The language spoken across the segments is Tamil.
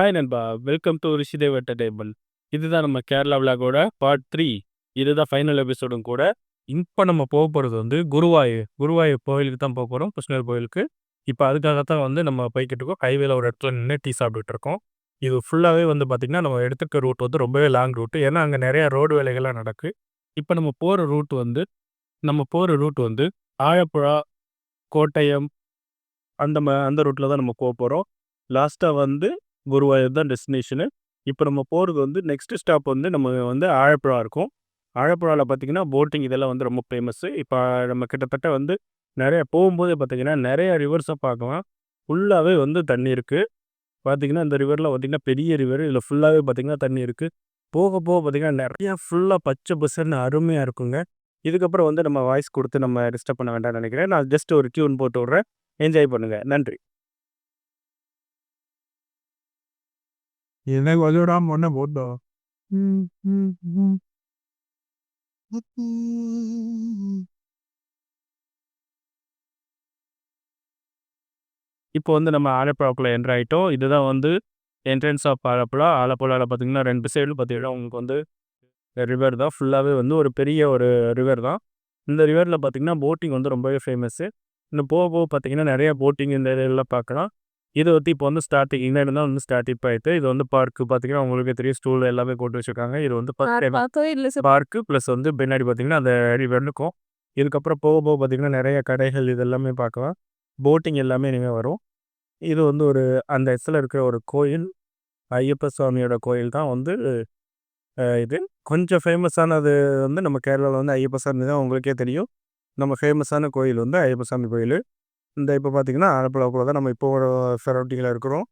ஹாய் நண்பா. வெல்கம் டு ரிஷிதேவ் டேபிள் இதுதான் நம்ம கேரளா கூட பார்ட் த்ரீ இதுதான் ஃபைனல் எபிசோடும் கூட. இப்போ நம்ம போக போகிறது வந்து குருவாயூர். குருவாயூர் கோயிலுக்கு தான் போக போகிறோம் கிருஷ்ணர் கோயிலுக்கு. இப்போ அதுக்காக தான் வந்து நம்ம போய்கிட்டு இருக்கோம் ஹைவேல ஒரு இடத்துல நின்று டீ சாப்பிட்டுட்டு இருக்கோம் இது ஃபுல்லாகவே வந்து பார்த்திங்கன்னா நம்ம எடுத்துக்க ரூட் வந்து ரொம்பவே லாங் ரூட்டு ஏன்னா அங்கே நிறையா ரோடு வேலைகள்லாம் நடக்கு. இப்போ நம்ம போகிற ரூட் வந்து நம்ம போகிற ரூட் வந்து ஆழப்புழா கோட்டயம் அந்த ம அந்த ரூட்டில் தான் நம்ம போக போகிறோம் லாஸ்ட்டாக வந்து குருவாயூர் தான் டெஸ்டினேஷனு இப்போ நம்ம போகிறது வந்து நெக்ஸ்ட் ஸ்டாப் வந்து நம்ம வந்து ஆழப்புழா இருக்கும். ஆழப்புழாவில் பார்த்தீங்கன்னா போட்டிங் இதெல்லாம் வந்து ரொம்ப ஃபேமஸ்ஸு இப்போ நம்ம கிட்டத்தட்ட வந்து நிறைய போகும்போது பார்த்தீங்கன்னா நிறைய ரிவர்ஸை பார்க்கலாம் ஃபுல்லாகவே வந்து தண்ணி இருக்குது பார்த்திங்கன்னா இந்த ரிவரில் பார்த்தீங்கன்னா பெரிய ரிவர் இதில் ஃபுல்லாகவே பார்த்தீங்கன்னா தண்ணி இருக்குது போக போக பார்த்தீங்கன்னா நிறையா ஃபுல்லாக பச்சை பசுன்னு அருமையாக இருக்குங்க. இதுக்கப்புறம் வந்து நம்ம வாய்ஸ் கொடுத்து நம்ம டிஸ்டர்ப் பண்ண வேண்டாம்னு நினைக்கிறேன். நான் ஜஸ்ட் ஒரு டியூன் போட்டு விட்றேன். என்ஜாய் பண்ணுங்கள் நன்றி. எனக்கு வலிவிடாம ஒன்னே போட்டோம் இப்போ வந்து நம்ம ஆலப்புழாக்குள்ளே என்ட்ரு ஆகிட்டோம் இதுதான் வந்து என்ட்ரன்ஸ் ஆஃப் ஆலப்புழா. ஆலப்புழாவில் பார்த்தீங்கன்னா ரெண்டு சைடு பார்த்தீங்கன்னா உங்களுக்கு வந்து ரிவர் தான். ஃபுல்லாகவே வந்து ஒரு பெரிய ஒரு ரிவர் தான். இந்த ரிவரில் பார்த்தீங்கன்னா போட்டிங் வந்து ரொம்பவே ஃபேமஸ்ஸு இன்னும் போக போக பார்த்தீங்கன்னா நிறைய போட்டிங் இந்த இதெல்லாம் பார்க்கலாம். இது வந்து இப்போ வந்து ஸ்டார்டிங் இந்த இடம் தான் வந்து ஸ்டார்ட் இப்போ ஆயிட்டு இது வந்து பார்க்கு பார்த்தீங்கன்னா உங்களுக்கு தெரியும் ஸ்டூல் எல்லாமே போட்டு வச்சிருக்காங்க. இது வந்து பார்க்கு ப்ளஸ் வந்து பின்னாடி பார்த்தீங்கன்னா அந்த ரிவர் இருக்கும். இதுக்கப்புறம் போக போக பார்த்தீங்கன்னா நிறைய கடைகள் இது எல்லாமே பார்க்கலாம். போட்டிங் எல்லாமே இனிமேல் வரும். இது வந்து ஒரு அந்த இடத்துல இருக்கிற ஒரு கோயில். ஐயப்ப சுவாமியோட கோயில் தான் வந்து இது. கொஞ்சம் ஃபேமஸானது வந்து நம்ம கேரளாவில் வந்து ஐயப்ப சாமி தான் உங்களுக்கே தெரியும். நம்ம ஃபேமஸான கோயில் வந்து ஐயப்ப சாமி கோயில். இந்த இப்போ பார்த்தீங்கன்னா ஆலப்புழாக்குள்ள தான் நம்ம இப்போ ஒரு சரௌண்டிங்கில் இருக்கிறோம்.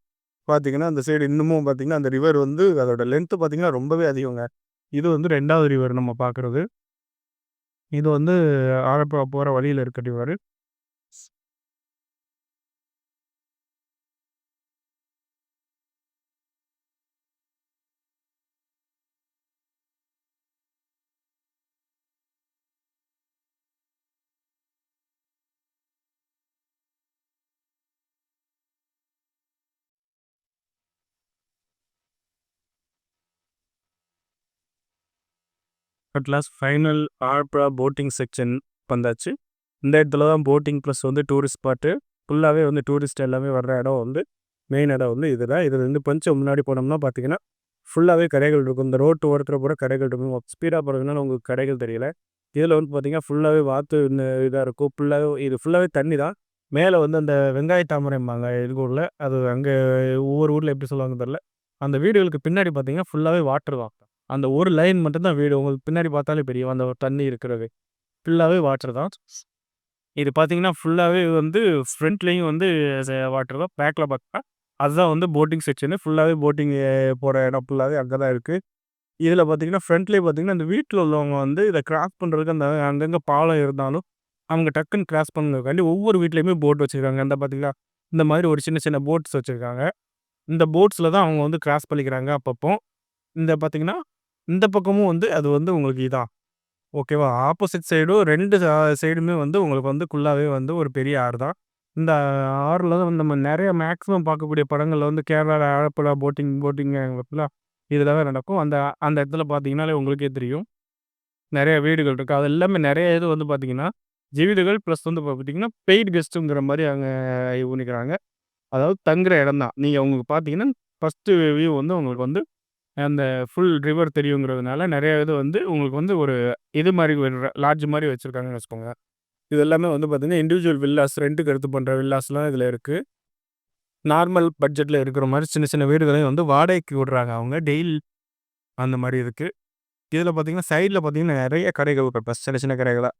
பார்த்தீங்கன்னா அந்த சைடு இன்னமும் பார்த்தீங்கன்னா அந்த ரிவர் வந்து அதோட லென்த்து பார்த்தீங்கன்னா ரொம்பவே அதிகங்க. இது வந்து ரெண்டாவது ரிவர் நம்ம பார்க்குறது இது வந்து ஆலப்புழா போகிற வழியில் இருக்க river at last final Alappuzha boating section வந்தாச்சு. இந்த இடத்துல தான் போட்டிங் ப்ளஸ் வந்து டூரிஸ்ட் ஸ்பாட்டு ஃபுல்லாகவே வந்து டூரிஸ்ட் எல்லாமே வர்ற இடம் வந்து மெயின் இடம் வந்து இதுதான் இதில் வந்து கொஞ்சம் முன்னாடி போனோம்னா பார்த்தீங்கன்னா ஃபுல்லாகவே கடைகள் இருக்கும். இந்த ரோட்டு ஓரத்தில் கூட கடைகள் இருக்கும். ஸ்பீடாக போகிறதுனால உங்களுக்கு கடைகள் தெரியல. இதில் வந்து பார்த்தீங்கன்னா ஃபுல்லாகவே வாத்து இதாக இருக்கும். ஃபுல்லாகவே இது ஃபுல்லாகவே தண்ணி தான். மேலே வந்து அந்த வெங்காய தாமரைம்பாங்க எதுக்கூரில் அது அங்கே ஒவ்வொரு ஊரில் எப்படி சொல்லுவாங்க தெரில அந்த வீடுகளுக்கு பின்னாடி பார்த்தீங்கன்னா ஃபுல்லாகவே வாட்டர் தான். அந்த ஒரு லைன் மட்டும்தான் வீடு. உங்களுக்கு பின்னாடி பார்த்தாலே பெரிய அந்த ஒரு தண்ணி இருக்கிறது. ஃபுல்லாகவே வாட்டர் தான். இது பார்த்தீங்கன்னா ஃபுல்லாகவே வந்து ஃப்ரண்ட்லேயும் வந்து வாட்டர் தான். பேக்கில் பார்த்தா அதுதான் வந்து போட்டிங் செக்ஷனு ஃபுல்லாகவே போட்டிங் போகிற இடம் ஃபுல்லாகவே அங்கே தான் இருக்குது இதில் பார்த்தீங்கன்னா ஃப்ரண்ட்லேயே பார்த்தீங்கன்னா இந்த வீட்டில் உள்ளவங்க வந்து இதை கிராஸ் பண்ணுறதுக்கு அந்த அங்கங்கே பாலம் இருந்தாலும் அவங்க டக்குன்னு கிராஸ் பண்ணுறதுக்காண்டி ஒவ்வொரு வீட்லேயுமே போட் வச்சுருக்காங்க. அந்த பார்த்தீங்கன்னா இந்த மாதிரி ஒரு சின்ன சின்ன போட்ஸ் வச்சுருக்காங்க. இந்த போட்ஸில் தான் அவங்க வந்து கிராஸ் பண்ணிக்கிறாங்க அப்பப்போ. இந்த பார்த்தீங்கன்னா இந்த பக்கமும் வந்து அது வந்து உங்களுக்கு இதான் ஓகேவா? ஆப்போசிட் சைடும் ரெண்டு சைடுமே வந்து உங்களுக்கு வந்து ஃபுல்லாகவே வந்து ஒரு பெரிய ஆறு தான். இந்த ஆறில் தான் வந்து நம்ம நிறைய மேக்ஸிமம் பார்க்கக்கூடிய படங்களில் வந்து கேரளாவில் ஆழப்புழா போட்டிங் போட்டிங் இதில் தான் நடக்கும். அந்த அந்த இடத்துல பார்த்தீங்கன்னாலே உங்களுக்கே தெரியும். நிறைய வீடுகள் இருக்குது அது எல்லாமே நிறைய இது வந்து பார்த்தீங்கன்னா ஜீவிதங்கள் ப்ளஸ் வந்து பார்த்தீங்கன்னா பெய்டு கெஸ்ட்டுங்கிற மாதிரி அங்கே பண்ணிக்கிறாங்க. அதாவது தங்குற இடம் தான். நீங்கள் உங்களுக்கு பார்த்தீங்கன்னா ஃபஸ்ட்டு வியூ வந்து உங்களுக்கு வந்து அந்த ஃபுல் ரிவர் தெரியுங்கிறதுனால நிறைய இது வந்து உங்களுக்கு வந்து ஒரு இது மாதிரி ஒரு லாட்ஜ் மாதிரி வச்சுருக்காங்கன்னு வச்சுக்கோங்க. இது எல்லாமே வந்து பார்த்திங்கன்னா இண்டிவிஜுவல் வில்லாஸ் ரெண்ட்டுக்கு எடுத்து பண்ணுற வில்லாஸ்லாம் இதில் இருக்குது நார்மல் பட்ஜெட்டில் இருக்கிற மாதிரி சின்ன சின்ன வீடுகளையும் வந்து வாடகைக்கு விடுறாங்க அவங்க. டெய்லி அந்த மாதிரி இருக்குது இதில் பார்த்தீங்கன்னா சைடில் பார்த்தீங்கன்னா நிறைய கடைகள் இப்போ சின்ன சின்ன கடைகளாக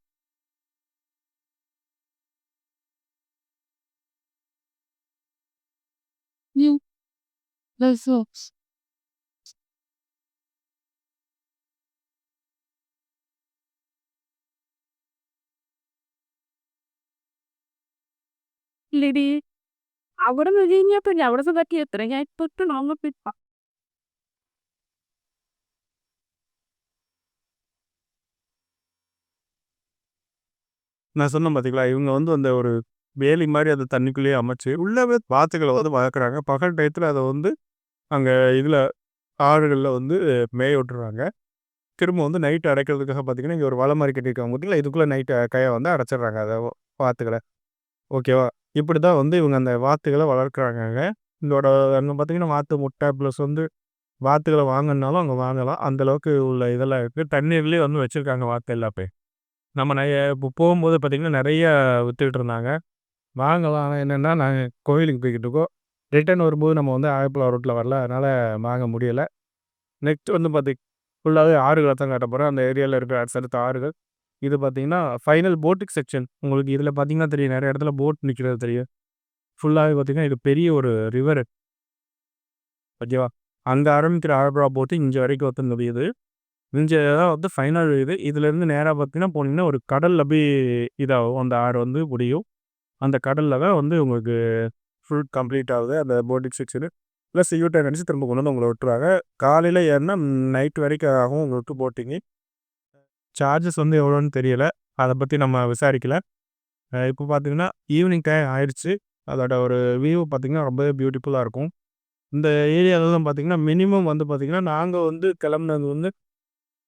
You. Let's ഇല്ലടി അവിടെ നിന്ന് കഴിഞ്ഞപ്പോ അവിടെ സുഖാക്കി എത്ര ഞാൻ ഇപ്പൊ ഇട്ട് നോങ്ങപ്പിട്ട நான் சொன்னேன் பார்த்தீங்களா இவங்க வந்து அந்த ஒரு வேலி மாதிரி அதை தண்ணிக்குள்ளேயே அமைச்சு உள்ளவே வாத்துக்களை வந்து வளர்க்குறாங்க பகல் டயத்தில் அதை வந்து அங்கே இதில் ஆறுகளில் வந்து மேய விட்டுருவாங்க திரும்ப வந்து நைட்டு அடைக்கிறதுக்காக பார்த்தீங்கன்னா இங்கே ஒரு வலை மாதிரி கட்டியிருக்காங்க பார்த்தீங்களா இதுக்குள்ளே நைட்டு கையை வந்து அடைச்சிடுறாங்க அதை வாத்துக்களை ஓகேவா இப்படி தான் வந்து இவங்க அந்த வாத்துகளை வளர்க்குறாங்க இதோட அங்கே பார்த்தீங்கன்னா வாத்து முட்டை ப்ளஸ் வந்து வாத்துகளை வாங்கினாலும் அங்கே வாங்கலாம். அந்த அளவுக்கு உள்ள இதெல்லாம் இருக்குது தண்ணீர்லேயே வந்து வச்சுருக்காங்க வாத்து எல்லாமே. நம்ம நிறைய இப்போ போகும்போது பார்த்திங்கன்னா நிறைய விற்றுக்கிட்டு இருந்தாங்க. வாங்கலாம். ஆனால் என்னென்னா நாங்கள் கோயிலுக்கு போய்கிட்டு இருக்கோம். ரிட்டர்ன் வரும்போது நம்ம வந்து ஆயப்பலா ரோட்டில் வரல. அதனால் வாங்க முடியலை. நெக்ஸ்ட் வந்து பார்த்தி ஃபுல்லாகவே ஆறுகளை தான் காட்ட போகிறேன் அந்த ஏரியாவில் இருக்கிற அடுத்தடுத்த ஆறுகள். இது பார்த்தீங்கன்னா ஃபைனல் போட்டிங் செக்ஷன் உங்களுக்கு இதில் பார்த்தீங்கன்னா தெரியும். நிறைய இடத்துல போட் நிற்கிறது தெரியும். ஃபுல்லாகவே பார்த்தீங்கன்னா இது பெரிய ஒரு ரிவர் ஓகேவா? அங்கே ஆரம்பிக்கிற ஆழ்புழா போட்டு இங்கே வரைக்கும் வந்து முடியுது இங்கே தான் வந்து ஃபைனல் இது. இதுலேருந்து நேராக பார்த்தீங்கன்னா போனீங்கன்னா ஒரு கடலில் போய் இதாகும். அந்த ஆறு வந்து முடியும். அந்த கடலில் தான் வந்து உங்களுக்கு ஃபுல் கம்ப்ளீட் ஆகுது. அந்த boating section plus U turn அடிச்சு திரும்ப கொண்டு வந்து உங்களை விட்டுருவாங்க காலையில் ஏறினா நைட் வரைக்கும் ஆகும் உங்களுக்கு போட்டிங்கு சார்ஜஸ் வந்து எவ்வளோன்னு தெரியல. அதை பற்றி நம்ம விசாரிக்கல. இப்போ பார்த்தீங்கன்னா ஈவினிங் டைம் ஆயிடுச்சு. அதோட ஒரு வியூ பார்த்திங்கன்னா ரொம்பவே பியூட்டிஃபுல்லாக இருக்கும். இந்த ஏரியாவிலலாம் பார்த்திங்கன்னா மினிமம் வந்து பார்த்திங்கன்னா நாங்கள் வந்து கிளம்புனது வந்து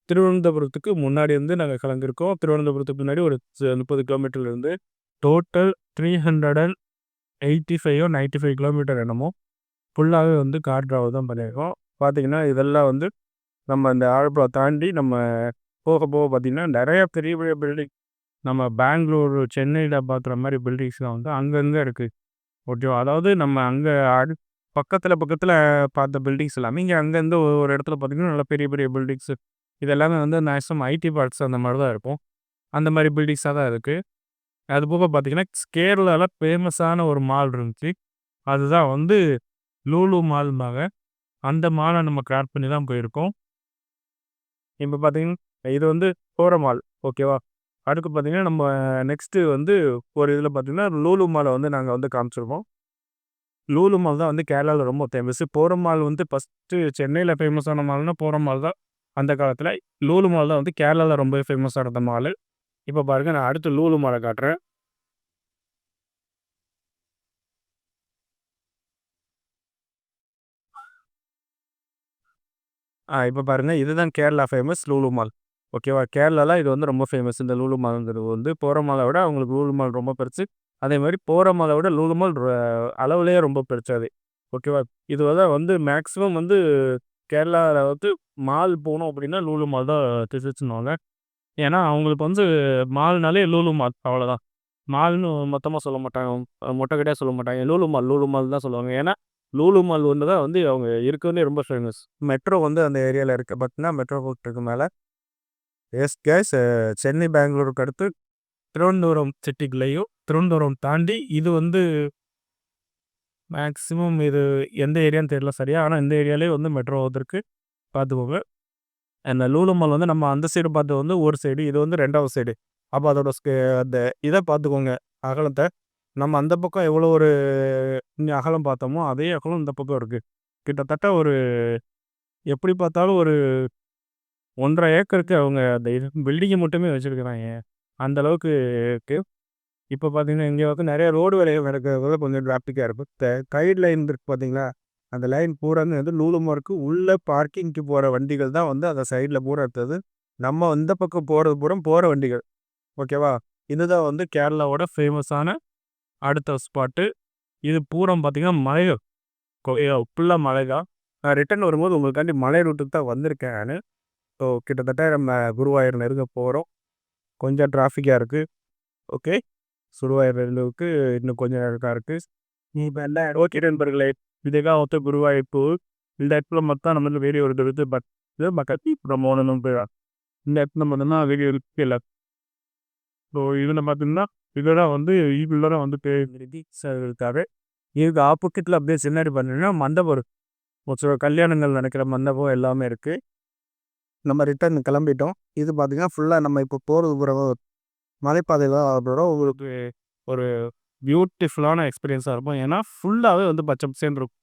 திருவனந்தபுரத்துக்கு முன்னாடி வந்து நாங்கள் கிளம்பிருக்கோம் திருவனந்தபுரத்துக்கு முன்னாடி ஒரு முப்பது கிலோமீட்டர்லேருந்து total three hundred and eighty ஃபைவோ ninety five kilometre என்னமோ ஃபுல்லாகவே வந்து கார் ட்ராவல் தான் பண்ணியிருக்கோம். பார்த்திங்கன்னா இதெல்லாம் வந்து நம்ம இந்த ஆழப்புழா தாண்டி நம்ம போக போக பார்த்திங்கன்னா நிறையா பெரிய பெரிய பில்டிங் நம்ம பெங்களூர் சென்னையில் பார்க்குற மாதிரி பில்டிங்ஸ்லாம் வந்து அங்கங்கே இருக்குது ஓகேவா அதாவது நம்ம அங்கே அடு பக்கத்தில் பக்கத்தில் பார்த்த பில்டிங்ஸ் எல்லாமே இங்கே அங்கேருந்து ஒரு இடத்துல பார்த்திங்கன்னா நல்லா பெரிய பெரிய பில்டிங்ஸு இது எல்லாமே வந்து மேக்ஸிமம் ஐடி பார்ட்ஸ் அந்த மாதிரி தான் இருக்கும். அந்த மாதிரி பில்டிங்ஸாக தான் இருக்குது அது போக பார்த்தீங்கன்னா கேரளாவில் ஃபேமஸான ஒரு மால் இருந்துச்சு. அதுதான் வந்து லூலு மால்மாக அந்த மாலை நம்ம கிராட் பண்ணி தான் போயிருக்கோம். இப்போ பார்த்திங்கன்னா இது வந்து போகிற மால் ஓகேவா? அடுத்து பார்த்தீங்கன்னா நம்ம நெக்ஸ்ட்டு வந்து ஒரு இதில் பார்த்தீங்கன்னா லூலு மாலை வந்து நாங்கள் வந்து காமிச்சிருக்கோம். லூலு மால் தான் வந்து கேரளாவில் ரொம்ப ஃபேமஸ் போரமால் வந்து ஃபஸ்ட்டு சென்னையில் ஃபேமஸான மால்னா போகிற மால் தான். அந்த காலத்தில் லூலு மால் தான் வந்து கேரளாவில் ரொம்ப ஃபேமஸாக இருந்த மால். இப்போ பாருங்கள் நான் அடுத்து லூலு மாலை காட்டுறேன். ஆ இப்போ பாருங்கள் இதுதான் கேரளா ஃபேமஸ் லூலு மால். ஓகேவா? கேரளாலாம் இது வந்து ரொம்ப ஃபேமஸ் இந்த லூலுமால்ங்கிறது வந்து போகிற மாலை விட அவங்களுக்கு லூலு மால் ரொம்ப பெருசு அதே மாதிரி போகிற மாலை விட லூலு மால் அளவுலேயே ரொம்ப பெருசு அது. ஓகேவா? இது வந்து வந்து மேக்ஸிமம் வந்து கேரளாவில் வந்து மால் போகணும் அப்படின்னா லூலு மால் தான் திருச்சுன்னுவாங்க ஏன்னா அவங்களுக்கு வந்து மால்னாலே லூலு மால் அவ்வளோதான் மால்னு மொத்தமாக சொல்ல மாட்டாங்க. மொட்டைக்கிட்டே சொல்ல மாட்டாங்க. லூலு மால் லூலு மால் தான் சொல்லுவாங்க. ஏன்னா லூலு மால் ஒன்று தான் வந்து அவங்க இருக்கிறதுலே ரொம்ப ஃபேமஸ் மெட்ரோ வந்து அந்த ஏரியாவில் இருக்குது பார்த்தீங்கன்னா மெட்ரோ போட்டுருக்கு மேலே எஸ். கேஸ் சென்னை பெங்களூருக்கு அடுத்து திருவனந்தபுரம் சிட்டிக்குள்ளேயும் திருவனந்தபுரம் தாண்டி இது வந்து மேக்ஸிமம் இது எந்த ஏரியான்னு தெரியல சரியா. ஆனால் இந்த ஏரியாலே வந்து மெட்ரோ வந்திருக்கு. பார்த்துக்கோங்க. அந்த லூலு மால் வந்து நம்ம அந்த சைடு பார்த்து வந்து ஒரு சைடு இது வந்து ரெண்டாவது சைடு. அப்போ அதோட அந்த இதை பார்த்துக்கோங்க. அகலத்தை. நம்ம அந்த பக்கம் எவ்வளோ ஒரு அகலம் பார்த்தோமோ அதே அகலம் இந்த பக்கம் இருக்குது கிட்டத்தட்ட ஒரு எப்படி பார்த்தாலும் ஒரு ஒன்றரை ஏக்கருக்கு அவங்க அந்த இது பில்டிங்கை மட்டுமே வச்சுருக்குறாங்க. அந்த அளவுக்கு இருக்குது இப்போ பார்த்தீங்கன்னா இங்கே வந்து நிறைய ரோடு வேலைகள் நடக்கிறதுல கொஞ்சம் டிராஃபிக்காக இருக்கும் கைட் லைன் இருக்குது பார்த்தீங்களா அந்த லைன் பூராங்க வந்து லூலுமாருக்கு உள்ளே பார்க்கிங்க்கு போகிற வண்டிகள் தான் வந்து அந்த சைடில் பூரா எடுத்தது நம்ம இந்த பக்கம் போகிறது பூரா போகிற வண்டிகள். ஓகேவா இதுதான் வந்து கேரளாவோட ஃபேமஸான அடுத்த ஸ்பாட்டு இது பூரம் பார்த்தீங்கன்னா மலைகள். ஃபுல்லாக மலை தான் நான் ரிட்டன் வரும்போது உங்களுக்காண்டி மலை ரூட்டுக்கு தான் வந்திருக்கேன் நான். ஸோ கிட்டத்தட்ட நம்ம குருவாயூர் நெருங்க போகிறோம் கொஞ்சம் டிராஃபிக்காக இருக்குது ஓகே சுருவாயூர் நெருங்குக்கு இன்னும் கொஞ்சம் நேரம் இருக்குது நீ இப்போ என்ன ஓகே நண்பர்களே. இதுக்காக ஒத்த குருவாயூர் இந்த இடத்துல மொத்தம் நம்ம ஒரு தடுத்து பட் இது மக்கள் நம்ம போயிடலாம் இந்த இடத்துல மட்டும்தான் வேறு இருக்கு இல்லை. ஸோ இதில் பார்த்தீங்கன்னா இதெல்லாம் வந்து இதில் வந்து வந்து இருக்காரு இதுக்கு ஆப்போசிட்டில் அப்படியே சின்னாடி பார்த்தீங்கன்னா மண்டபம் ஒரு சில கல்யாணங்கள் நடக்கிற மண்டபம் எல்லாமே இருக்குது நம்ம ரிட்டர்ன் கிளம்பிட்டோம். இது பார்த்திங்கன்னா ஃபுல்லாக நம்ம இப்போ போகிறது பிறகு மலைப்பாதையில் தான் உங்களுக்கு ஒரு பியூட்டிஃபுல்லான எக்ஸ்பீரியன்ஸாக இருக்கும். ஏன்னா ஃபுல்லாகவே வந்து பச்சை பசேன்னு இருக்கும்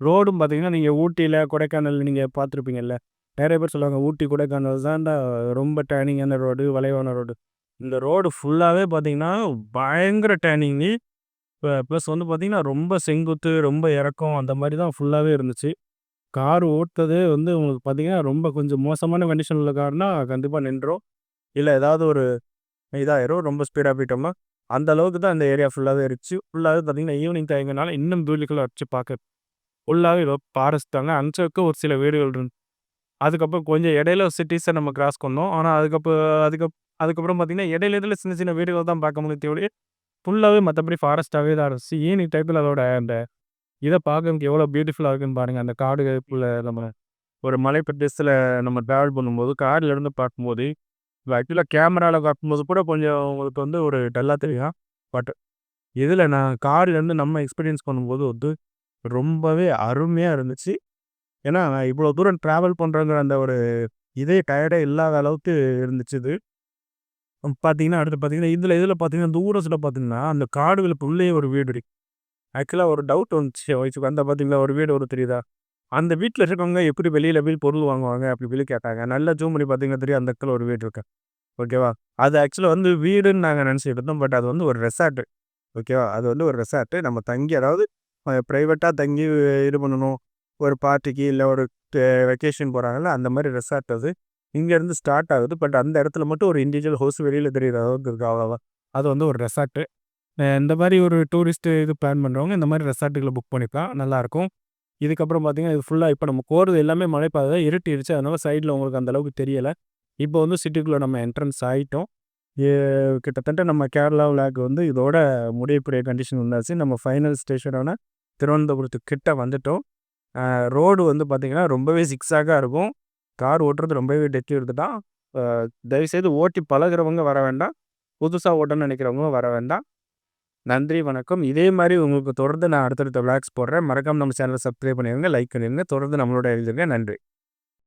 ரோடும் பார்த்தீங்கன்னா நீங்கள் ஊட்டியில் கொடைக்கானல் நீங்கள் பார்த்துருப்பீங்கல்ல நிறைய பேர் சொல்லுவாங்க ஊட்டி கொடைக்கானல் தான்டா ரொம்ப டேனிங்கான ரோடு வளைவான ரோடு இந்த ரோடு ஃபுல்லாகவே பார்த்தீங்கன்னா பயங்கர டேனிங்கு இப்போ ப்ளஸ் வந்து பார்த்திங்கன்னா ரொம்ப செங்குத்து ரொம்ப இறக்கம் அந்த மாதிரி தான் ஃபுல்லாகவே இருந்துச்சு. கார் ஓட்டுறதே வந்து உங்களுக்கு பார்த்தீங்கன்னா, ரொம்ப கொஞ்சம் மோசமான கண்டிஷன் உள்ள கார்னா கண்டிப்பா நின்றும். இல்ல ஏதாவது ஒரு இதாயிரும். ரொம்ப ஸ்பீடா போயிட்டோம்னா, அந்த அளவுக்கு தான் அந்த ஏரியா ஃபுல்லாவே இருந்துச்சு. ஃபுல்லாவே பார்த்தீங்கன்னா, ஈவினிங் டைம்னால இன்னும் பியூட்டிஃபுல்லா அடிச்சு பார்க்க. ஃபுல்லாவே ஏதோ ஃபாரஸ்ட் தாங்க. அங்க ஒரு சில வீடுகள் இருந்துச்சு. அதுக்கப்புறம் கொஞ்சம் இடையில சிட்டீஸ நம்ம கிராஸ் பண்ணோம். ஆனா அதுக்கப்பு அதுக்கப் அதுக்கப்புறம் பார்த்தீங்கன்னா, இடையில இடையில சின்ன சின்ன வீடுகள் தான் பார்க்க முடியும் ஒழிய, ஃபுல்லாவே மத்தபடி ஃபாரஸ்ட்டாவே தான் இருந்துச்சு. ஈவினிங் டயத்துல அதோட அந்த இத பார்க்கறதுக்கு எவ்வளோ பியூட்டிஃபுல்லா இருக்குன்னு பாருங்க. அந்த காடுகளுக்குள்ள நம்ம ஒரு மலை பிரதேசத்துல நம்ம டிராவல் பண்ணும்போது, கார்ல இருந்து பார்க்கும்போது, ஆக்சுவலா கேமரால பார்க்கும்போது கூட கொஞ்சம் உங்களுக்கு வந்து ஒரு டல்லா தெரியும். பட் இதுல நான் கார்லேருந்து நம்ம எக்ஸ்பீரியன்ஸ் பண்ணும்போது வந்து, ரொம்பவே அருமையா இருந்துச்சு. ஏன்னா, நான் இவ்வளோ தூரம் டிராவல் பண்றேங்கிற அந்த ஒரு இதே டயர்டே இல்லாத அளவுக்கு இருந்துச்சு இது. பார்த்தீங்கன்னா, அடுத்து பார்த்தீங்கன்னா, இதுல இதுல பார்த்தீங்கன்னா, தூரத்தில பார்த்தீங்கன்னா, அந்த காடுகளுக்குள்ளேயே ஒரு வீடு இருக்கு. ஆக்சுவலாக ஒரு டவுட் வந்துச்சு வயசுக்கு வந்தா பார்த்தீங்களா, ஒரு வீடு ஒரு தெரியுதா? அந்த வீட்டில் இருக்கவங்க எப்படி வெளியில் போய் பொருள் வாங்குவாங்க? அப்படி வெளியே கேட்டாங்க. நல்லா ஜூம் பண்ணி பார்த்தீங்கன்னா தெரியும், அந்த இடத்துல ஒரு வீடு இருக்கு. ஓகேவா? அது ஆக்சுவலாக வந்து வீடுன்னு நாங்கள் நினச்சுக்கிட்டு இருந்தோம். பட் அது வந்து ஒரு ரெசார்ட். ஓகேவா? அது வந்து ஒரு ரெசார்ட்டு நம்ம தங்கி அதாவது ப்ரைவேட்டாக தங்கி இது பண்ணணும். ஒரு பார்ட்டிக்கு இல்லை ஒரு டெ வெக்கேஷன் போகிறாங்கல்ல அந்த மாதிரி ரெசார்ட் அது. இங்கேருந்து ஸ்டார்ட் ஆகுது. பட் அந்த இடத்துல மட்டும் ஒரு இண்டிவிஜுவல் ஹவுஸ் வெளியில் தெரியிற அளவுக்கு இருக்குது அவ்வளோதான். அது வந்து ஒரு ரெசார்ட்டு இந்த மாதிரி ஒரு டூரிஸ்ட்டு இது பிளான் பண்ணுறவங்க இந்த மாதிரி ரெசார்ட்டுகளை புக் பண்ணிக்கலாம். நல்லாயிருக்கும். இதுக்கப்புறம் பார்த்தீங்கன்னா, இது ஃபுல்லாக இப்போ நம்ம போகிறது எல்லாமே மலைப்பாதை. இருட்டிடுச்சு அதனால் சைடில் உங்களுக்கு அந்தளவுக்கு தெரியலை இப்போ வந்து சிட்டிக்குள்ளே நம்ம என்ட்ரன்ஸ் ஆகிட்டோம் கிட்டத்தட்ட நம்ம கேரளா விளாக் வந்து இதோட முடியக்கூடிய கண்டிஷன் வந்தாச்சு. நம்ம ஃபைனல் ஸ்டேஷனான திருவனந்தபுரத்துக்கு கிட்ட வந்துட்டோம். ரோடு வந்து பார்த்திங்கன்னா ரொம்பவே சிக்ஸாக இருக்கும். கார் ஓட்டுறது ரொம்பவே டெட்லி தான். தயவுசெய்து ஓட்டி பழகுறவங்க வர வேண்டாம். புதுசாக ஓட்டணும்னு நினைக்கிறவங்க வர வேண்டாம். நன்றி, வணக்கம். இதே மாதிரி உங்களுக்கு தொடர்ந்து நான் அடுத்தடுத்த விளாக்ஸ் போடுறேன். மறக்காம நம்ம சேனலை சப்ஸ்கிரைப் பண்ணிருங்க, லைக் பண்ணிடுங்க தொடர்ந்து நம்மளோட எழுதுங்க நன்றி.